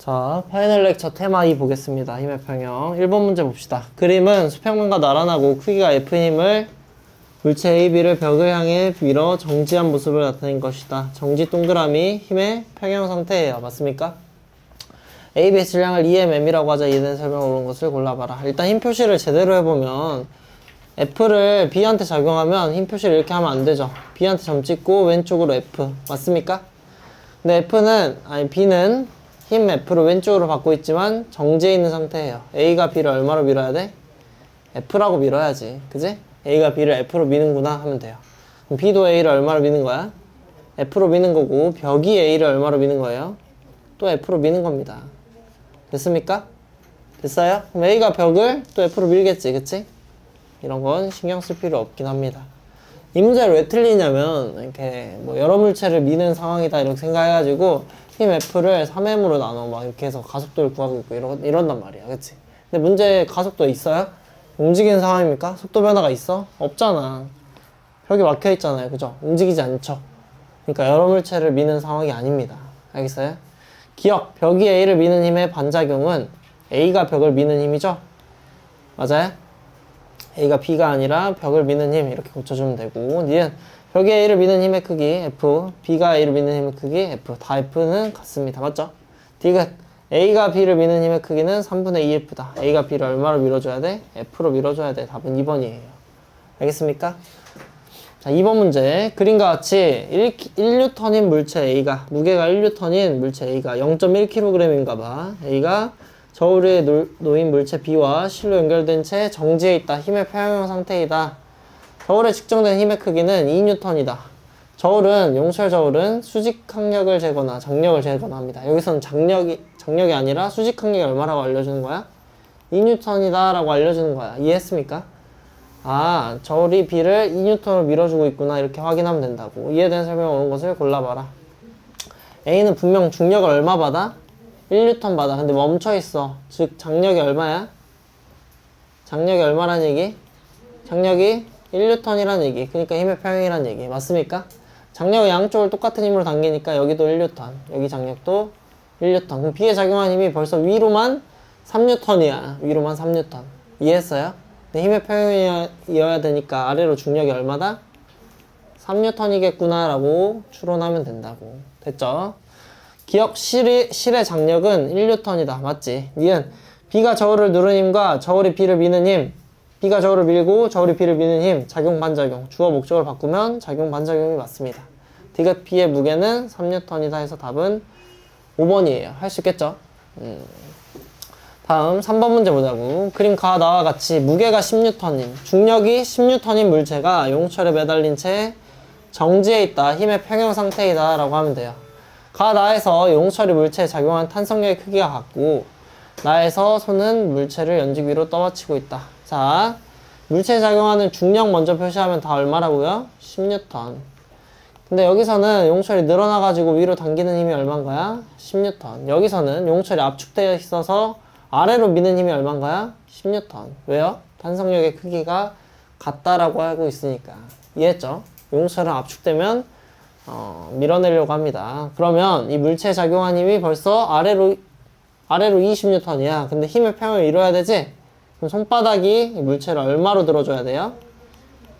자, 파이널 렉처 테마 2 보겠습니다. 힘의 평형. 1번 문제 봅시다. 그림은 수평면과 나란하고 크기가 F힘을 물체 AB를 벽을 향해 밀어 정지한 모습을 나타낸 것이다. 정지 동그라미 힘의 평형 상태예요. 맞습니까? AB의 질량을 EMM이라고 하자 이해된 설명을 옳은 것을 골라봐라. 일단 힘 표시를 제대로 해보면 F를 B한테 작용하면 힘 표시를 이렇게 하면 안 되죠. B한테 점 찍고 왼쪽으로 F. 맞습니까? 근데 F는, 아니 B는 힘 F를 왼쪽으로 받고 있지만 정지해 있는 상태예요. A가 B를 얼마로 밀어야 돼? F라고 밀어야지. 그지? A가 B를 F로 미는구나 하면 돼요. 그럼 B도 A를 얼마로 미는 거야? F로 미는 거고 벽이 A를 얼마로 미는 거예요? 또 F로 미는 겁니다. 됐습니까? 됐어요? 그럼 A가 벽을 또 F로 밀겠지. 그치? 이런 건 신경 쓸 필요 없긴 합니다. 이 문제를 왜 틀리냐면 이렇게 뭐 여러 물체를 미는 상황이다 이렇게 생각해가지고 힘 F를 3M으로 나눠 막 이렇게 해서 가속도를 구하고 있고 이러, 이런단 말이야 그치? 근데 문제 가속도 있어요? 움직이는 상황입니까? 속도 변화가 있어? 없잖아 벽이 막혀 있잖아요 그죠? 움직이지 않죠 그러니까 여러 물체를 미는 상황이 아닙니다 알겠어요? 기억 벽이 A를 미는 힘의 반작용은 A가 벽을 미는 힘이죠? 맞아요? A가 B가 아니라 벽을 미는 힘 이렇게 고쳐주면 되고 니은 벽이 A를 미는 힘의 크기 F B가 A를 미는 힘의 크기 F 다 F는 같습니다 맞죠? 디귿 A가 B를 미는 힘의 크기는 3분의 2F다 A가 B를 얼마로 밀어줘야 돼? F로 밀어줘야 돼 답은 2번이에요 알겠습니까? 자 2번 문제 그림과 같이 1, 1N인 물체 A가 무게가 1N인 물체 A가 0.1kg인가 봐 A가 저울 위에 놓- 놓인 물체 B와 실로 연결된 채 정지해 있다. 힘의 평형 상태이다. 저울에 측정된 힘의 크기는 2N이다. 저울은 용철 저울은 수직 항력을 재거나 정력을 재거나 합니다. 여기서는 장력이 장력이 아니라 수직 항력이 얼마라고 알려주는 거야? 2N이다라고 알려주는 거야. 이해했습니까? 아, 저울이 B를 2N으로 밀어주고 있구나 이렇게 확인하면 된다고. 이해된 설명 옳은 것을 골라봐라. A는 분명 중력을 얼마 받아? 1뉴턴 받아. 근데 멈춰 있어. 즉 장력이 얼마야? 장력이 얼마란 얘기? 장력이 1뉴턴이란 얘기. 그러니까 힘의 평형이란 얘기. 맞습니까? 장력은 양쪽을 똑같은 힘으로 당기니까 여기도 1뉴턴. 여기 장력도 1뉴턴. 그럼 B에 작용한 힘이 벌써 위로만 3뉴턴이야. 위로만 3뉴턴. 이해했어요? 근데 힘의 평형이어야 되니까 아래로 중력이 얼마다? 3뉴턴이겠구나 라고 추론하면 된다고. 됐죠? 기억 실의, 실의 장력은 1뉴턴이다. 맞지? 니은 B가 저울을 누르는 힘과 저울이 B를 미는 힘 B가 저울을 밀고 저울이 B를 미는 힘 작용 반작용 주어 목적을 바꾸면 작용 반작용이 맞습니다. 디귿 B의 무게는 3뉴턴이다 해서 답은 5번이에요. 할 수 있겠죠? 음. 다음 3번 문제 보자고. 그림 과 나와 같이 무게가 10뉴턴인 중력이 10뉴턴인 물체가 용철에 매달린 채 정지해 있다. 힘의 평형 상태이다. 라고 하면 돼요. 가 나에서 용철이 물체에 작용한 탄성력의 크기가 같고 나에서 손은 물체를 연직 위로 떠받치고 있다. 자, 물체에 작용하는 중력 먼저 표시하면 다 얼마라고요? 10뉴턴. 근데 여기서는 용철이 늘어나가지고 위로 당기는 힘이 거야? 10뉴턴. 여기서는 용철이 압축되어 있어서 아래로 미는 힘이 거야? 10뉴턴. 왜요? 탄성력의 크기가 같다라고 하고 있으니까. 이해했죠? 용철은 압축되면 어, 밀어내려고 합니다. 그러면 이 물체에 작용한 힘이 벌써 아래로 아래로 20뉴턴이야. 근데 힘의 평을 이뤄야 되지? 그럼 손바닥이 이 물체를 얼마로 들어줘야 돼요?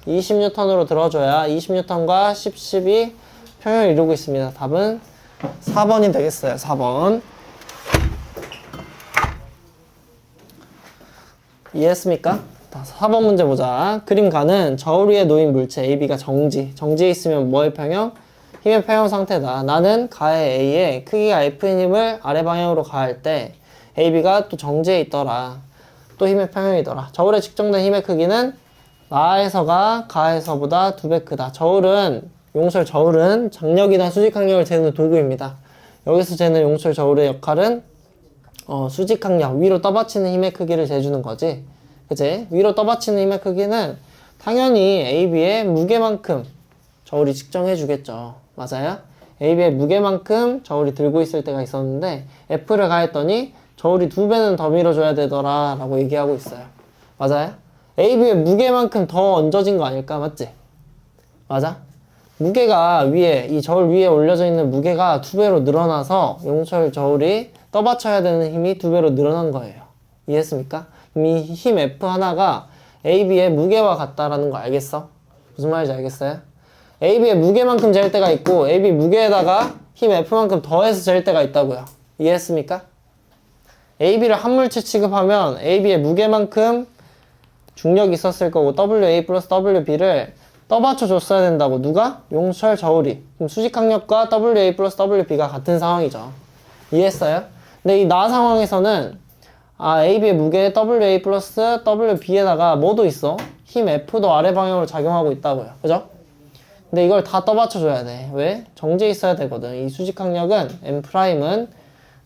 20뉴턴으로 들어줘야 20뉴턴과 10, 10이 평형을 이루고 있습니다. 답은 4번이 되겠어요. 4번. 이해했습니까? 자, 4번 문제 보자. 그림가는 저울 위에 놓인 물체 AB가 정지. 정지해 있으면 뭐의 평형? 힘의 평형 상태다. 나는 가의 A의 크기가 F인 힘을 아래 방향으로 가할 때 AB가 또 정지해 있더라. 또 힘의 평형이더라. 저울에 측정된 힘의 크기는 나에서가 가에서보다 두 배 크다. 저울은 용철 저울은 장력이나 수직 항력을 재는 도구입니다. 여기서 재는 용철 저울의 역할은 어, 수직 항력 위로 떠받치는 힘의 크기를 재주는 거지. 그지? 위로 떠받치는 힘의 크기는 당연히 AB의 무게만큼 저울이 측정해 주겠죠. 맞아요? AB의 무게만큼 저울이 들고 있을 때가 있었는데 F를 가했더니 저울이 두 배는 더 밀어줘야 되더라 라고 얘기하고 있어요. 맞아요? AB의 무게만큼 더 얹어진 거 아닐까? 맞지? 맞아? 무게가 위에 이 저울 위에 올려져 있는 무게가 두 배로 늘어나서 용철 저울이 떠받쳐야 되는 힘이 두 배로 늘어난 거예요. 이해했습니까? 그럼 이힘 F 하나가 AB의 무게와 같다라는 거 알겠어? 무슨 말인지 알겠어요? AB의 무게만큼 잴 때가 있고 AB 무게에다가 힘 F만큼 더해서 잴 때가 있다고요. 이해했습니까? AB를 한 물체 취급하면 AB의 무게만큼 중력이 있었을 거고 WA 플러스 WB를 떠받쳐 줬어야 된다고 누가? 용철 저울이 그럼 수직항력과 WA 플러스 WB가 같은 상황이죠 이해했어요? 근데 이 나 상황에서는 아 AB의 무게 WA 플러스 WB에다가 뭐도 있어? 힘 F도 아래 방향으로 작용하고 있다고요 그죠? 근데 이걸 다 떠받쳐 줘야 돼 왜? 정지에 있어야 되거든 이 수직항력은 M'은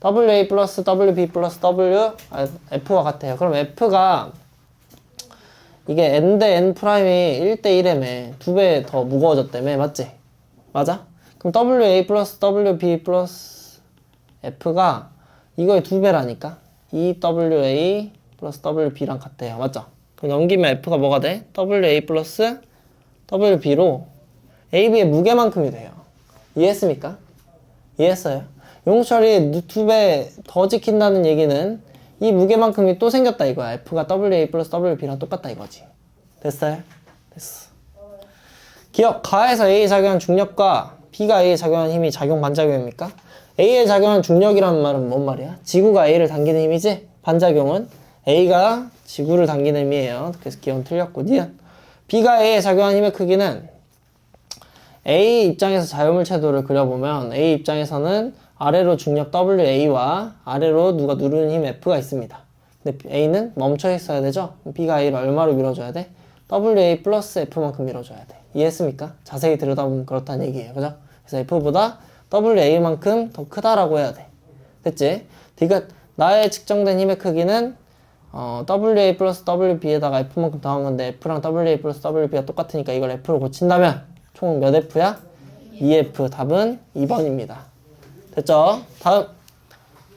WA 플러스 WB 플러스 W 아, F와 같아요 그럼 F가 이게 n 대 n 프라임이 1대 1에 두배 더 무거워졌다며 맞지? 맞아? 그럼 WA 플러스 WB 플러스 F가 이거의 두 배라니까 EWA 플러스 WB랑 같아요 맞죠? 그럼 넘기면 F가 뭐가 돼? WA 플러스 WB로 AB의 무게만큼이 돼요 이해했습니까? 이해했어요? 용철이 두배더 지킨다는 얘기는 이 무게만큼이 또 생겼다 이거야. F가 WA 플러스 WB랑 똑같다 이거지. 됐어요? 됐어. 기억, 가에서 A에 작용한 중력과 B가 A에 작용한 힘이 작용 반작용입니까? A에 작용한 중력이라는 말은 뭔 말이야? 지구가 A를 당기는 힘이지? 반작용은 A가 지구를 당기는 힘이에요. 그래서 기억은 틀렸고, 니은. B가 A에 작용한 힘의 크기는 A 입장에서 자유물체도를 그려보면 A 입장에서는 아래로 중력 WA와 아래로 누가 누르는 힘 F가 있습니다. 근데 A는 멈춰 있어야 되죠? B가 A를 얼마로 밀어줘야 돼? WA 플러스 F만큼 밀어줘야 돼. 이해했습니까? 자세히 들여다보면 그렇다는 얘기예요. 그죠? 그래서 F보다 WA만큼 더 크다라고 해야 돼. 됐지? 그러니까 나의 측정된 힘의 크기는 어, WA 플러스 WB에다가 F만큼 더한 건데 F랑 WA 플러스 WB가 똑같으니까 이걸 F로 고친다면 총 몇 F야? 2F 답은 2번입니다. 됐죠? 다음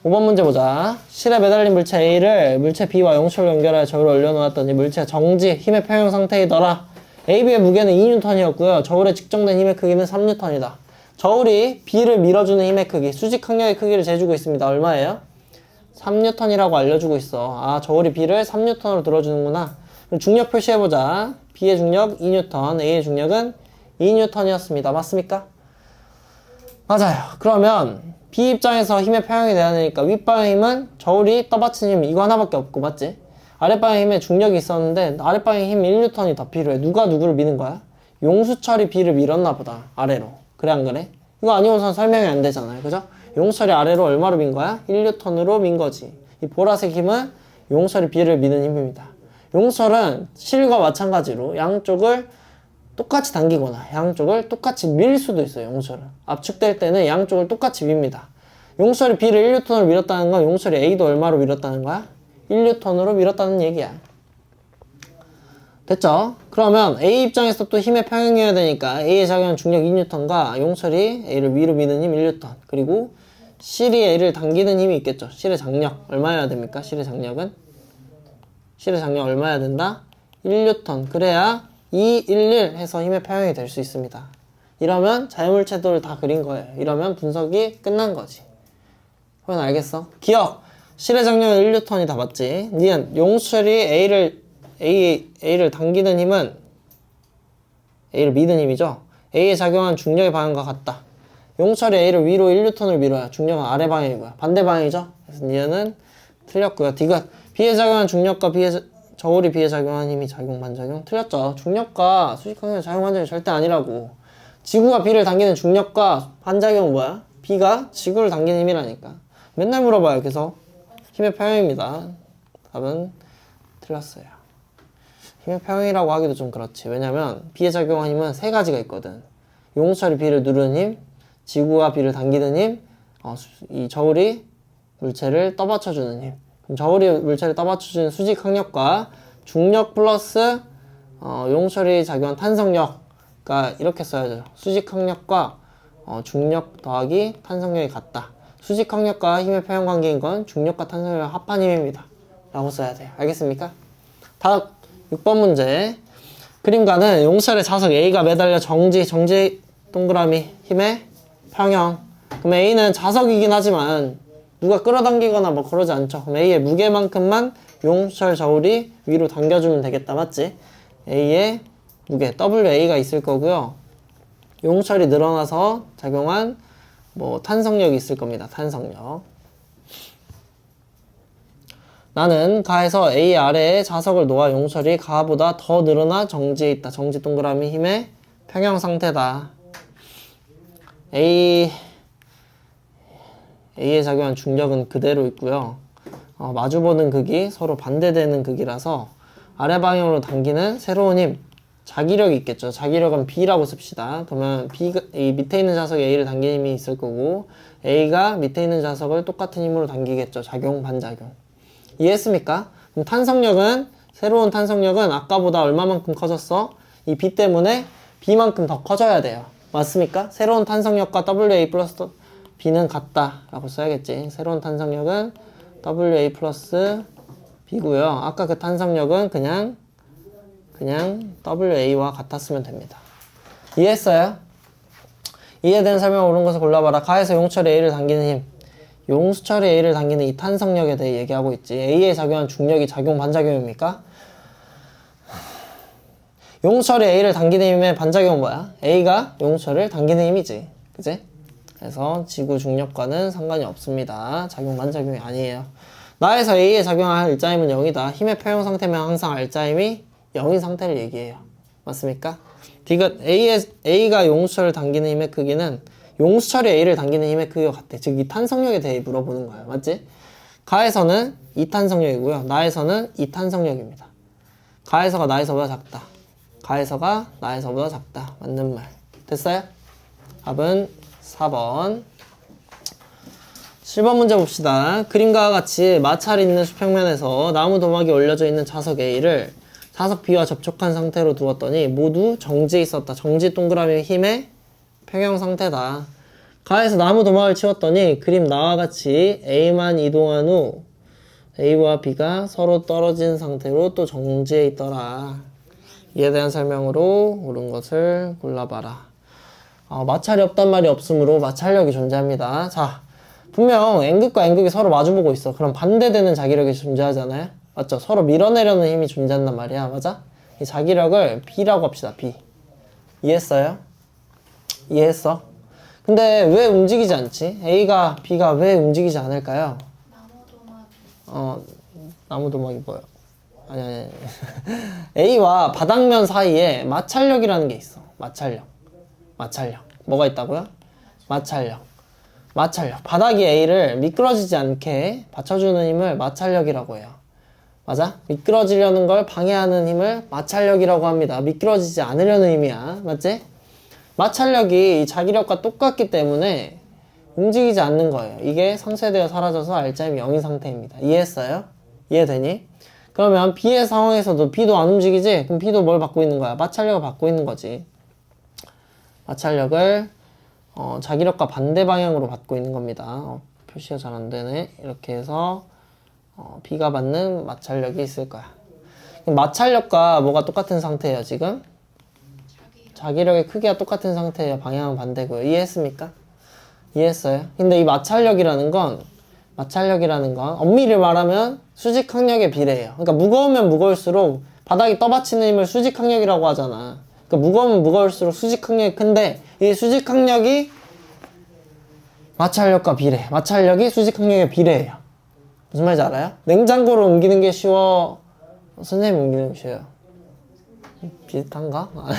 5번 문제 보자. 실에 매달린 물체 A를 물체 B와 용철로 연결하여 저울에 올려놓았더니 물체 정지 힘의 평형 상태이더라. AB의 무게는 2N이었고요. 저울에 측정된 힘의 크기는 3N이다. 저울이 B를 밀어주는 힘의 크기, 수직 항력의 크기를 재주고 있습니다. 얼마예요? 3N이라고 알려주고 있어. 아, 저울이 B를 3N으로 들어주는구나. 그럼 중력 표시해보자. B의 중력 2N, A의 중력은 2N이었습니다. 맞습니까? 맞아요. 그러면 B 입장에서 힘의 평형이 돼야 되니까 윗방향 힘은 저울이 떠받치는 힘 이거 하나밖에 없고 맞지? 아랫방향 힘에 중력이 있었는데 아랫방향 힘 1N이 더 필요해. 누가 누구를 미는 거야? 용수철이 B를 밀었나 보다. 아래로. 그래 안 그래? 이거 아니고선 설명이 안 되잖아요. 그죠? 용철이 아래로 얼마로 민 거야? 1N으로 민 거지. 이 보라색 힘은 용철이 B를 미는 힘입니다. 용철은 실과 마찬가지로 양쪽을 똑같이 당기거나 양쪽을 똑같이 밀 수도 있어요. 용철은 압축될 때는 양쪽을 똑같이 밉니다. 용철이 B를 1N으로 밀었다는 건 용철이 A도 얼마로 밀었다는 거야? 1N으로 밀었다는 얘기야. 됐죠? 그러면 A 입장에서 또 힘의 평형이어야 되니까 A에 작용한 중력 2N과 용철이 A를 위로 미는 힘 1N 그리고 실이 A를 당기는 힘이 있겠죠. 실의 장력 얼마여야 됩니까? 실의 장력은 실의 장력 얼마여야 된다? 1N 그래야 2, 1, 1 해서 힘의 평형이 될 수 있습니다. 이러면 자유물체도를 다 그린 거예요. 이러면 분석이 끝난 거지. 그건 알겠어? 기억! 실의 장력은 1N이 다 맞지? 니은 용철이 A를 A, A를 당기는 힘은 A를 미는 힘이죠? A에 작용한 중력의 방향과 같다. 용철이 A를 위로 1N을 밀어야 중력은 아래 방향이고요. 반대 방향이죠? 그래서 니은은 틀렸고요. 디귿 B에 작용한 중력과 B에 저울이 B에 작용한 힘이 작용 반작용 틀렸죠. 중력과 수직항력 작용 반작용이 절대 아니라고. 지구가 B를 당기는 중력과 반작용은 뭐야? B가 지구를 당기는 힘이라니까. 맨날 물어봐요. 그래서 힘의 평형입니다. 답은 틀렸어요. 힘의 평형이라고 하기도 좀 그렇지. 왜냐면 B에 작용한 힘은 세 가지가 있거든. 용철이 B를 누르는 힘, 지구가 B를 당기는 힘, 어, 수- 이 저울이 물체를 떠받쳐주는 힘. 저울이 물체를 떠받쳐주는 수직 항력과 중력 플러스 어, 용철이 작용한 탄성력. 그러니까 이렇게 써야죠. 수직 항력과 어, 중력 더하기 탄성력이 같다. 수직 항력과 힘의 평형 관계인 건 중력과 탄성력의 합한 힘입니다. 라고 써야 돼요. 알겠습니까? 다음 6번 문제. 그림과는 용철의 자석 A가 매달려 정지, 정지 동그라미 힘의 평형. 그럼 A는 자석이긴 하지만 누가 끌어당기거나 뭐 그러지 않죠. A의 무게만큼만 용철 저울이 위로 당겨주면 되겠다. 맞지? A의 무게 WA가 있을 거고요. 용철이 늘어나서 작용한 뭐 탄성력이 있을 겁니다. 탄성력. 나는 가에서 A 아래에 자석을 놓아 용철이 가보다 더 늘어나 정지에 있다. 정지 동그라미 힘의 평형 상태다. A A에 작용한 중력은 그대로 있고요. 어, 마주보는 극이 서로 반대되는 극이라서 아래 방향으로 당기는 새로운 힘, 자기력이 있겠죠. 자기력은 B라고 씁시다. 그러면 B가 이 밑에 있는 자석에 A를 당기는 힘이 있을 거고 A가 밑에 있는 자석을 똑같은 힘으로 당기겠죠. 작용 반작용. 이해했습니까? 그럼 탄성력은 새로운 탄성력은 아까보다 얼마만큼 커졌어? 이 B 때문에 B만큼 더 커져야 돼요. 맞습니까? 새로운 탄성력과 WA 플러스 B는 같다 라고 써야겠지. 새로운 탄성력은 WA 플러스 B고요. 아까 그 탄성력은 그냥 그냥 WA와 같았으면 됩니다. 이해했어요? 이해된 설명 옳은 것을 골라봐라. 가에서 용철 A를 당기는 힘. 용수철의 A를 당기는 이 탄성력에 대해 얘기하고 있지. A에 작용한 중력이 작용 반작용입니까? 용수철의 A를 당기는 힘의 반작용은 뭐야? A가 용수철을 당기는 힘이지. 그지? 그래서 지구 중력과는 상관이 없습니다. 작용 반작용이 아니에요. 나에서 A에 작용할 일자임은 0이다. 힘의 표현 상태면 항상 알자임이 0인 상태를 얘기해요. 맞습니까? 디귿 A의, A가 용수철을 당기는 힘의 크기는 용수철이 A를 당기는 힘의 크기와 같대. 즉, 이 탄성력에 대해 물어보는 거야. 맞지? 가에서는 이 탄성력이고요. 나에서는 이 탄성력입니다. 가에서가 나에서보다 작다. 가에서가 나에서보다 작다. 맞는 말. 됐어요? 답은 4번. 7번 문제 봅시다. 그림과 같이 마찰 있는 수평면에서 나무 도막이 올려져 있는 자석 A를 자석 B와 접촉한 상태로 두었더니 모두 정지에 있었다. 정지 동그라미 힘의 평형 상태다. 가에서 나무 도막을 치웠더니 그림 나와 같이 A만 이동한 후 A와 B가 서로 떨어진 상태로 또 정지해 있더라. 이에 대한 설명으로 옳은 것을 골라봐라. 어, 마찰이 없단 말이 없으므로 마찰력이 존재합니다. 자, 분명 N극과 N극이 서로 마주보고 있어. 그럼 반대되는 자기력이 존재하잖아요? 맞죠? 서로 밀어내려는 힘이 존재한단 말이야. 맞아? 이 자기력을 B라고 합시다. B. 이해했어요? 이해했어? 근데 왜 움직이지 않지? A가 B가 왜 움직이지 않을까요? 어, 나무 도막이 뭐야? 아니, 아니, 아니. A와 바닥면 사이에 마찰력이라는 게 있어. 마찰력. 마찰력. 뭐가 있다고요? 마찰력. 마찰력. 바닥이 A를 미끄러지지 않게 받쳐주는 힘을 마찰력이라고 해요. 맞아? 미끄러지려는 걸 방해하는 힘을 마찰력이라고 합니다. 미끄러지지 않으려는 힘이야. 맞지? 마찰력이 이 자기력과 똑같기 때문에 움직이지 않는 거예요. 이게 상쇄되어 사라져서 알짜임이 0인 상태입니다. 이해했어요? 이해되니? 그러면 B의 상황에서도 B도 안 움직이지? 그럼 B도 뭘 받고 있는 거야? 마찰력을 받고 있는 거지. 마찰력을 어, 자기력과 반대 방향으로 받고 있는 겁니다. 어, 표시가 잘 안 되네. 이렇게 해서 어, B가 받는 마찰력이 있을 거야. 마찰력과 뭐가 똑같은 상태예요, 지금? 자기력의 크기가 똑같은 상태예요. 방향은 반대고요. 이해했습니까? 이해했어요? 근데 이 마찰력이라는 건 마찰력이라는 건 엄밀히 말하면 수직 항력에 비례해요. 그러니까 무거우면 무거울수록 바닥이 떠받치는 힘을 수직 항력이라고 하잖아. 그러니까 무거우면 무거울수록 수직 항력이 큰데 이 수직 항력이 마찰력과 비례. 마찰력이 수직 항력에 비례해요. 무슨 말인지 알아요? 냉장고를 옮기는 게 쉬워. 선생님 옮기는 게 쉬워요. 비슷한가? 아니.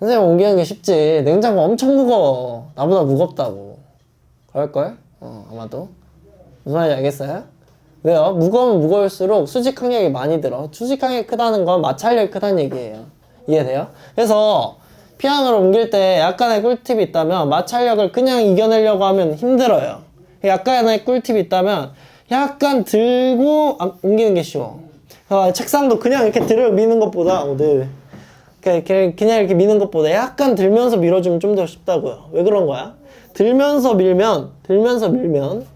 선생님 옮기는 게 쉽지. 냉장고 엄청 무거워. 나보다 무겁다고. 그럴걸? 어, 아마도. 무슨 말인지 알겠어요? 왜요? 무거우면 무거울수록 수직 항력이 많이 들어. 수직 항력이 크다는 건 마찰력이 크다는 얘기예요. 이해돼요? 그래서 피아노를 옮길 때 약간의 꿀팁이 있다면 마찰력을 그냥 이겨내려고 하면 힘들어요. 약간의 꿀팁이 있다면 약간 들고 안- 옮기는 게 쉬워. 어, 책상도 그냥 이렇게 들어 미는 것보다 어, 네. 그냥, 그냥 이렇게 미는 것보다 약간 들면서 밀어주면 좀 더 쉽다고요. 왜 그런 거야? 들면서 밀면, 들면서 밀면,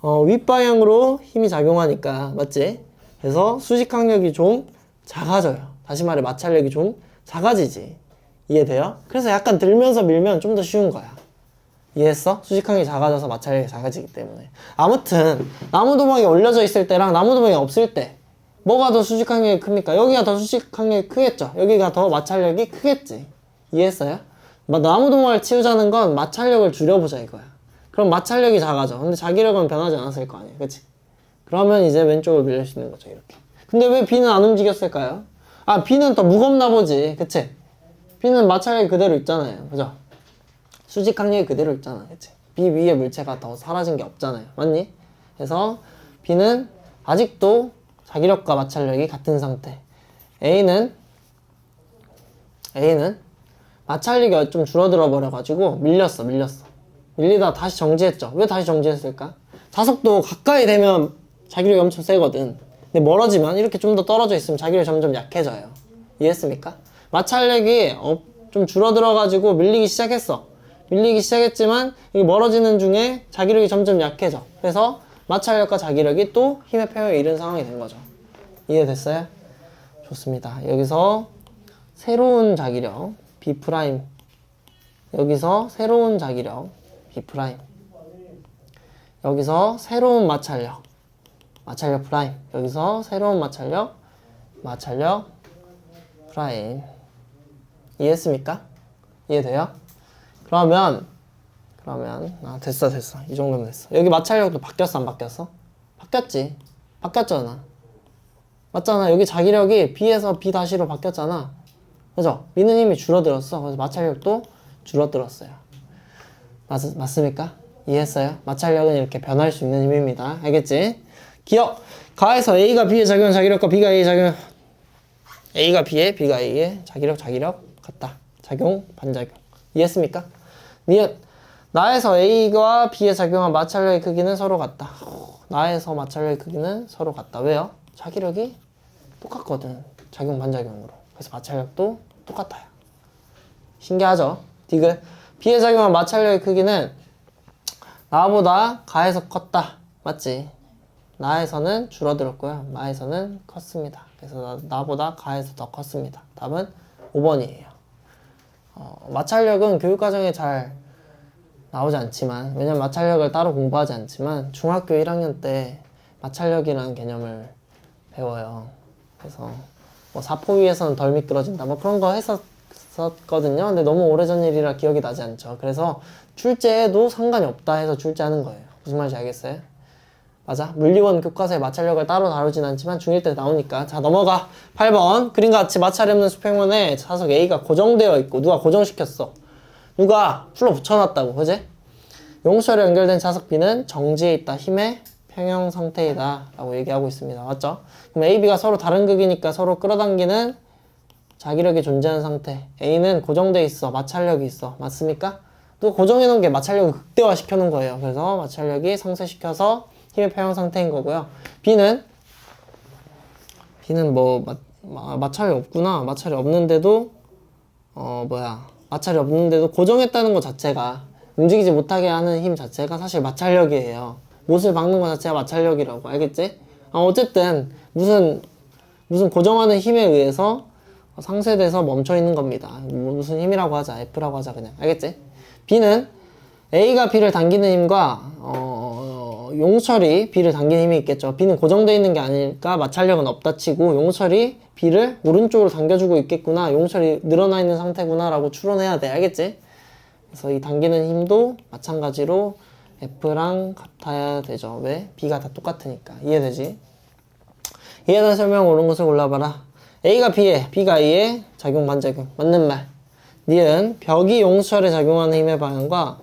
어, 윗방향으로 힘이 작용하니까, 맞지? 그래서 수직 항력이 좀 작아져요. 다시 말해, 마찰력이 좀 작아지지. 이해돼요? 그래서 약간 들면서 밀면 좀 더 쉬운 거야. 이해했어? 수직항이 작아져서 마찰력이 작아지기 때문에. 아무튼 나무 도막이 올려져 있을 때랑 나무 도막이 없을 때 뭐가 더 수직 항력이 큽니까? 여기가 더 수직 항력이 크겠죠. 여기가 더 마찰력이 크겠지. 이해했어요? 마- 나무 도막을 치우자는 건 마찰력을 줄여보자 이거야. 그럼 마찰력이 작아져. 근데 자기력은 변하지 않았을 거 아니야. 그치? 그러면 이제 왼쪽으로 밀릴 수 있는 거죠. 이렇게. 근데 왜 B는 안 움직였을까요? 아, B는 더 무겁나 보지. 그치? B는 마찰력이 그대로 있잖아요. 그죠? 수직 항력이 그대로 있잖아. 그치? B 위에 물체가 더 사라진 게 없잖아요. 맞니? 그래서 B는 아직도 자기력과 마찰력이 같은 상태. A는 A는 마찰력이 좀 줄어들어 버려가지고 밀렸어, 밀렸어. 밀리다 다시 정지했죠. 왜 다시 정지했을까? 자석도 가까이 되면 자기력이 엄청 세거든. 근데 멀어지면 이렇게 좀 더 떨어져 있으면 자기력이 점점 약해져요. 이해했습니까? 마찰력이 어, 좀 줄어들어가지고 밀리기 시작했어. 밀리기 시작했지만 이게 멀어지는 중에 자기력이 점점 약해져. 그래서 마찰력과 자기력이 또 힘의 표현을 잃은 상황이 된 거죠. 이해됐어요? 좋습니다. 여기서 새로운 자기력 B 프라임 여기서 새로운 자기력 B 프라임 여기서 새로운 마찰력 마찰력 프라임 여기서 새로운 마찰력 마찰력 프라임 이해했습니까? 이해돼요? 그러면 그러면 아 됐어 됐어 이 정도면 됐어 여기 마찰력도 바뀌었어 안 바뀌었어? 바뀌었지 바뀌었잖아 맞잖아 여기 자기력이 B에서 B 다시로 바뀌었잖아 그죠? 미는 힘이 줄어들었어 그래서 마찰력도 줄어들었어요 맞, 맞습니까? 이해했어요? 마찰력은 이렇게 변할 수 있는 힘입니다 알겠지? 기억. 가에서 A가 B의 작용 자기력과 B가 A의 작용. A가 B에 B가 A에 자기력 자기력 같다. 작용 반작용. 이해했습니까? 니은. 나에서 A와 B에 작용한 마찰력의 크기는 서로 같다. 나에서 마찰력의 크기는 서로 같다. 왜요? 자기력이 똑같거든. 작용 반작용으로. 그래서 마찰력도 똑같아요. 신기하죠? 디귿. B에 작용한 마찰력의 크기는 나보다 가에서 컸다. 맞지? 나에서는 줄어들었고요. 마에서는 컸습니다. 그래서 나, 보다 가에서 더 컸습니다. 답은 5번이에요. 어, 마찰력은 교육과정에 잘 나오지 않지만 왜냐면 마찰력을 따로 공부하지 않지만 중학교 1학년 때 마찰력이라는 개념을 배워요. 그래서 뭐 사포 위에서는 덜 미끄러진다 뭐 그런 거 했었거든요. 근데 너무 오래전 일이라 기억이 나지 않죠. 그래서 출제해도 상관이 없다 해서 출제하는 거예요. 무슨 말인지 알겠어요? 맞아. 물리원 교과서에 마찰력을 따로 다루진 않지만 중1 때 나오니까. 자 넘어가. 8번. 그림과 같이 마찰이 없는 수평면에 자석 A가 고정되어 있고 누가 고정시켰어? 누가 풀로 붙여놨다고 그지? 용철에 연결된 자석 B는 정지해 있다. 힘의 평형 상태이다. 라고 얘기하고 있습니다. 맞죠? 그럼 A, B가 서로 다른 극이니까 서로 끌어당기는 자기력이 존재하는 상태. A는 고정돼 있어. 마찰력이 있어. 맞습니까? 또 고정해 놓은 게 마찰력을 극대화 시켜 놓은 거예요. 그래서 마찰력이 상쇄시켜서 힘의 평형 상태인 거고요. B는 B는 뭐 마, 마, 마찰이 없구나. 마찰이 없는데도 어 뭐야. 마찰이 없는데도 고정했다는 것 자체가 움직이지 못하게 하는 힘 자체가 사실 마찰력이에요. 못을 박는 것 자체가 마찰력이라고. 알겠지? 아, 어쨌든 무슨 무슨 고정하는 힘에 의해서 상쇄돼서 멈춰 있는 겁니다. 뭐 무슨 힘이라고 하자. F라고 하자 그냥. 알겠지? B는 A가 B를 당기는 힘과 어, 용철이 B를 당기는 힘이 있겠죠. B는 고정되어 있는 게 아니니까 마찰력은 없다 치고 용철이 B를 오른쪽으로 당겨주고 있겠구나. 용철이 늘어나 있는 상태구나 라고 추론해야 돼. 알겠지? 그래서 이 당기는 힘도 마찬가지로 F랑 같아야 되죠. 왜? B가 다 똑같으니까. 이해되지? 이에 대한 설명 옳은 것을 골라봐라. A가 B에, B가 A에 작용 반작용. 맞는 말. 니은 벽이 용철에 작용하는 힘의 방향과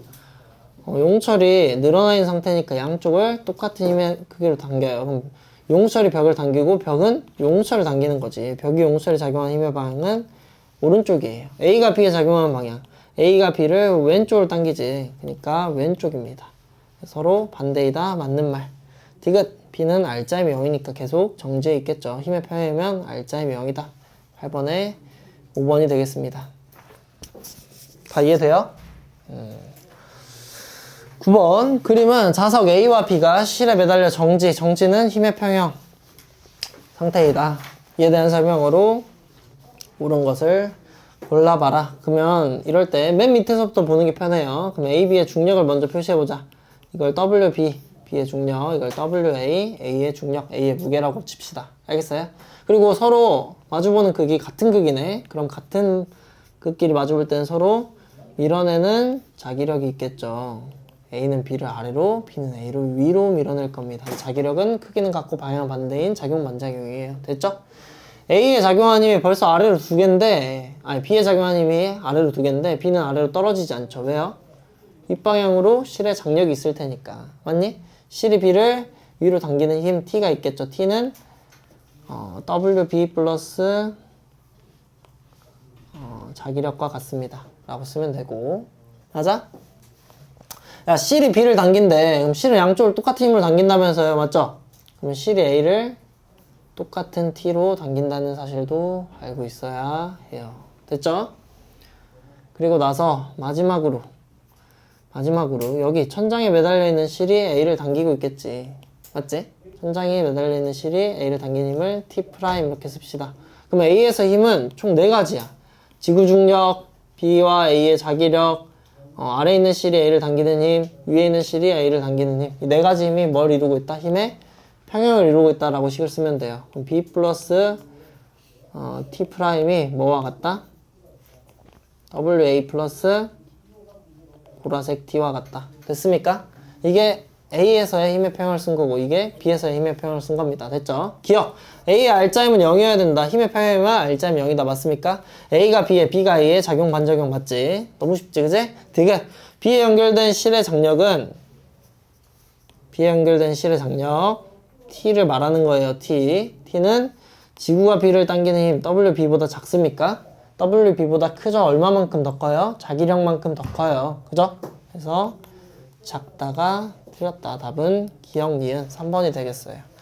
어, 용철이 늘어나 있는 상태니까 양쪽을 똑같은 힘의 크기로 당겨요. 그럼 용철이 벽을 당기고 벽은 용철을 당기는 거지. 벽이 용철에 작용하는 힘의 방향은 오른쪽이에요. A가 B에 작용하는 방향. A가 B를 왼쪽으로 당기지. 그러니까 왼쪽입니다. 서로 반대이다. 맞는 말. 디귿 B는 알짜임이 0이니까 계속 정지해 있겠죠. 힘의 평이면 알짜임이 0이다. 8번에 5번이 되겠습니다. 다 이해돼요? 9번 그림은 자석 A와 B가 실에 매달려 정지 정지는 힘의 평형 상태이다 이에 대한 설명으로 옳은 것을 골라봐라. 그러면 이럴 때 맨 밑에서부터 보는 게 편해요. 그럼 AB의 중력을 먼저 표시해보자. 이걸 WB, B의 중력, 이걸 WA, A의 중력, A의 무게라고 칩시다. 알겠어요? 그리고 서로 마주보는 극이 같은 극이네. 그럼 같은 극끼리 마주볼 때는 서로 밀어내는 자기력이 있겠죠. A는 B를 아래로, B는 A를 위로 밀어낼 겁니다. 이 자기력은 크기는 같고 방향 반대인 작용 반작용이에요. 됐죠? A에 작용하는 힘이 벌써 아래로 두 개인데, 아니 B에 작용하는 힘이 아래로 두 개인데 B는 아래로 떨어지지 않죠. 왜요? 윗방향으로 실에 장력이 있을 테니까. 맞니? 실이 B를 위로 당기는 힘 T가 있겠죠. T는 어, WB 플러스 어, 자기력과 같습니다. 라고 쓰면 되고. 맞아? 야, 실이 B를 당긴대. 그럼 실은 양쪽을 똑같은 힘을 당긴다면서요. 맞죠? 그러면 실이 A를 똑같은 T로 당긴다는 사실도 알고 있어야 해요. 됐죠? 그리고 나서 마지막으로 마지막으로 여기 천장에 매달려 있는 실이 A를 당기고 있겠지. 맞지? 천장에 매달려 있는 실이 A를 당기는 힘을 T' 이렇게 씁시다. 그럼 A에서 힘은 총 네 가지야. 지구 중력, B와 A의 자기력, 어, 아래 있는 실이 A를 당기는 힘, 위에 있는 실이 A를 당기는 힘. 이 네 가지 힘이 뭘 이루고 있다? 힘의 평형을 이루고 있다라고 식을 쓰면 돼요. 그럼 B 플러스 어, T 프라임이 뭐와 같다? WA 플러스 보라색 T와 같다. 됐습니까? 이게 A에서의 힘의 평형을 쓴 거고 이게 B에서의 힘의 평형을 쓴 겁니다. 됐죠? 기억! A의 R자임은 0이어야 된다. 힘의 평형이면 R자임 0이다. 맞습니까? A가 B에 B가 A에 작용 반작용 맞지? 너무 쉽지 그지? 되게 B에 연결된 실의 장력은 B에 연결된 실의 장력 T를 말하는 거예요. T. T는 지구가 B를 당기는 힘 WB보다 작습니까? WB보다 크죠? 얼마만큼 더 커요? 자기력만큼 더 커요. 그죠? 그래서 작다가 틀렸다. 답은 기억 니은 3번이 되겠어요.